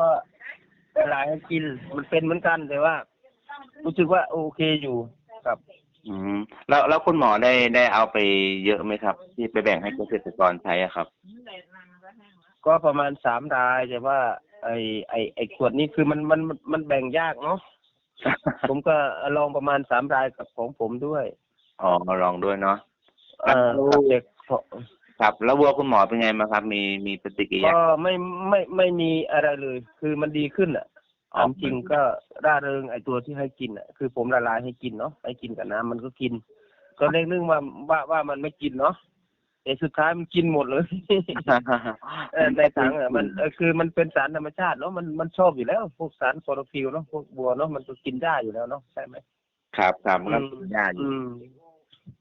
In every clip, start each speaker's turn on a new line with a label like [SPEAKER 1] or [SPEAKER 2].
[SPEAKER 1] ก็ละลายให้กินมันเป็นเหมือนกันแต่ว่า รู้สึกว่าโอเคอยู่ครับ
[SPEAKER 2] อืมแล้วแล้วคุณหมอได้ได้เอาไปเยอะไหมครับ ที่ไปแบ่งให้เกษตรกรใช้อะครับ
[SPEAKER 1] ก็ประมาณสามรายแต่ว่า ไอไอไอขวดนี้คือมันมันมันมันแบ่งยากเนาะ ผมก็ลองประมาณสามรายกับของผมด้วย
[SPEAKER 2] อ๋อลองด้วยเนาะ
[SPEAKER 1] เออครับเด็ก
[SPEAKER 2] ครับ แล้ววัวคุณหมอเป็นไงมางครับ มีมีปฏิกิริยา
[SPEAKER 1] ก็ไม่ไม่ไม่มีอะไรเลย คือมันดีขึ้นอะ
[SPEAKER 2] อ๋อ
[SPEAKER 1] ตามจริงก็ร่าเริงไอตัวที่ให้กินอะ คือผมละลายให้กินเนาะให้กินกับน้ำมันก็กินก็เล็กนึงว่าว่าว่ามันไม่กินเนาะแต่สุดท้ายมันกินหมดเลย เออในถังอะมันเออคือมันเป็นสารธรรมชาติเนาะมันมันชอบอยู่แล้ว พวกสารคลอโรฟิลเนาะพวกบัวเนาะมันก็กินได้อยู่แล้วเนาะใช่ไหม
[SPEAKER 2] ครับครับมันก็เป็นยาอยู่
[SPEAKER 1] อืม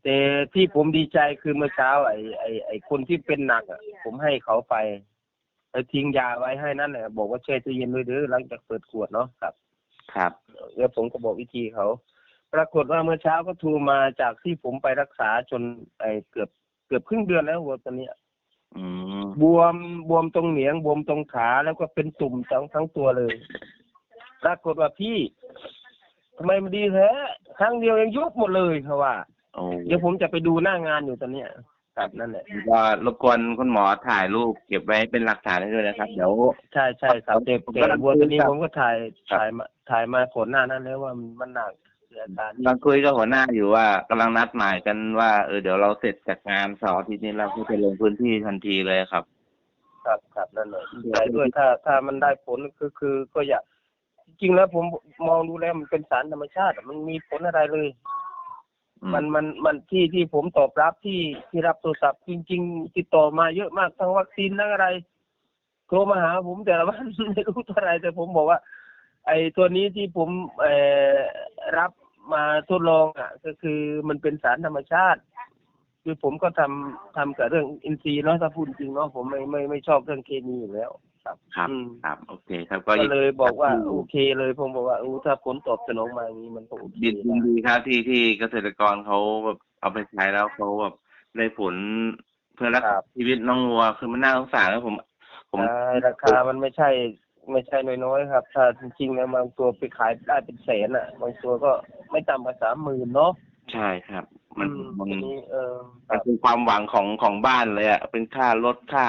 [SPEAKER 1] แต่ที่ผมดีใจคือเมื่อเช้าไอ้ไอ้ไอ้คนที่เป็นหนักอะ ผมให้เขาไปไปทิ้งยาไว้ให้นั่นแหละบอกว่าแช่ตู้เย็นด้วยเด้อหลังจากเปิดขวดเนาะครับ
[SPEAKER 2] ครับ
[SPEAKER 1] แล้วผมก็บอกวิธีเขา ปรากฏว่าเมื่อเช้าก็โทรมาจากที่ผมไปรักษาจนไอ้เกือบเกือบครึ่งเดือนแล้ววัวตัวเนี้ย
[SPEAKER 2] อืม
[SPEAKER 1] บวมบวมตรงเหนียง บวมตรงขาแล้วก็เป็นตุ่มทั้งทั้งตัวเลย ปรากฏว่าพี่ทำไมมันดีแท้ครั้งเดียวยังยุบหมดเลยเขาว่า
[SPEAKER 2] โอ้
[SPEAKER 1] เดี๋ยวผมจะไปดูหน้างานอยู่ตอนเนี้ยครับนั่นแหละ
[SPEAKER 2] ก็รบกวนคุณหมอถ่ายรูปเก็บไว้เป็นหลักฐานให้ด้วยนะครับ เดี๋ยว
[SPEAKER 1] ใช่ใช่ครับแต่
[SPEAKER 2] ผม
[SPEAKER 1] แต่
[SPEAKER 2] กำลัง
[SPEAKER 1] วัวตัวนี้
[SPEAKER 2] คุยกับ
[SPEAKER 1] ผมก็ถ่าย
[SPEAKER 2] ครับ
[SPEAKER 1] ถ่ายมาถ่ายมาก่อนหน้านั้นแล้วว่ามันมันหนักเสียอาการ
[SPEAKER 2] กำลังคุยกับหัวหน้าอยู่ว่ากำลังนัดหมายกันว่าเออเดี๋ยวเราเสร็จจากงานเสาร์อาทิตย์นี้เราก็จะลงพื้นที่ทันทีเลยครับ
[SPEAKER 1] ครับครับนั่นเลยดีใจด้วยถ้าถ้ามันได้ผลคือคือก็อยากจริงๆแล้วผมมองดูแล้วมันเป็นสารธรรมชาติอะมันมีผลอะไรเลย
[SPEAKER 2] อื มั
[SPEAKER 1] นมันมันที่ที่ผมตอบรับที่ที่รับโทรศัพท์จริง ๆ ติดต่อมาเยอะมากทั้งวัคซีนทั้งอะไรโทรมาหาผมแต่ละวันไม่รู้เท่าไหรแต่ผมบอกว่า ไอ้ตัวนี้ที่ผมเอ่อรับมาทดลองอะ ก็คือมันเป็นสารธรรมชาติ คือผมก็ทำทำกับเรื่องอินทรีย์เนาะถ้าพูดจริงเนาะผมไม่ไม่ไม่ชอบเรื่องเคมีอยู่แล้ว ครับ
[SPEAKER 2] ครับ
[SPEAKER 1] อืม
[SPEAKER 2] ครับโอเคครับก็
[SPEAKER 1] ก็เลยบอกว่าโอเคเลยผมบอกว่าอู้ถ้าผลตอบสนองมาอย่างนี้มันก็โอเค
[SPEAKER 2] ยิน
[SPEAKER 1] นะ
[SPEAKER 2] ดีครับที่ที่เกษตรกรเขาแบบเอาไปใช้แล้วเขาแบบได้ผลเพื่อรักษาชีวิตน้องวัวคือมันน่าสงสารแล้วผม ผม
[SPEAKER 1] ใช่ราคามันไม่ใช่ไม่ใช่น้อยๆครับ ถ้าจริงๆแล้วบางตัวไปขายได้เป็นแสนอะ บางตัวก็ไม่ต่ำกว่าสามหมื่นเนาะ
[SPEAKER 2] ใช่ครับ มัน
[SPEAKER 1] อื
[SPEAKER 2] มัน
[SPEAKER 1] อันนี้เออค
[SPEAKER 2] มัน
[SPEAKER 1] รับ
[SPEAKER 2] เป็นความหวังของของบ้านเลยอะเป็นค่ารถค่า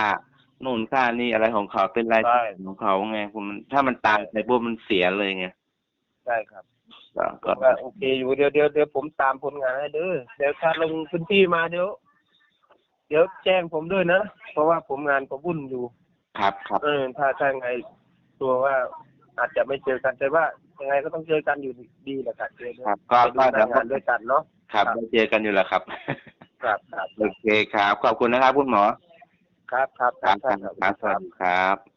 [SPEAKER 2] นู่นค่านี่อะไรของเขาเป็นรายจ่ายของเขาไงผมมันถ้ามันตายไปปุ๊บมันเสียเลยไง
[SPEAKER 1] ใช่ครับ
[SPEAKER 2] ก็ก็
[SPEAKER 1] ก็โอเคอยู่เดี๋ยวเดี๋ยวเดี๋ยวผมตามผลงานให้เด้อเดี๋ยวถ้าลงพื้นที่มาเดี๋ยวเดี๋ยวแจ้งผมด้วยนะเพราะว่าผมงานก็วุ่นอยู่
[SPEAKER 2] ครับครับ
[SPEAKER 1] เออถ้าถ้าไงตัวว่าอาจจะไม่เจอกันแต่ว่ายังไงก็ต้องเจอกันอยู่ดีแหละครับเจอ
[SPEAKER 2] ครับก็
[SPEAKER 1] ไปดู
[SPEAKER 2] ก็
[SPEAKER 1] หน้างานด้วยกันเนาะ
[SPEAKER 2] ครับ
[SPEAKER 1] ครับ
[SPEAKER 2] ได้เจอกันอยู่แล้วครับ
[SPEAKER 1] ครับครับ
[SPEAKER 2] โอเคครับขอบคุณนะครับคุณหมอ
[SPEAKER 1] ครับครับ
[SPEAKER 2] ครับ
[SPEAKER 1] ครับ
[SPEAKER 2] ครับสวัสดีครับ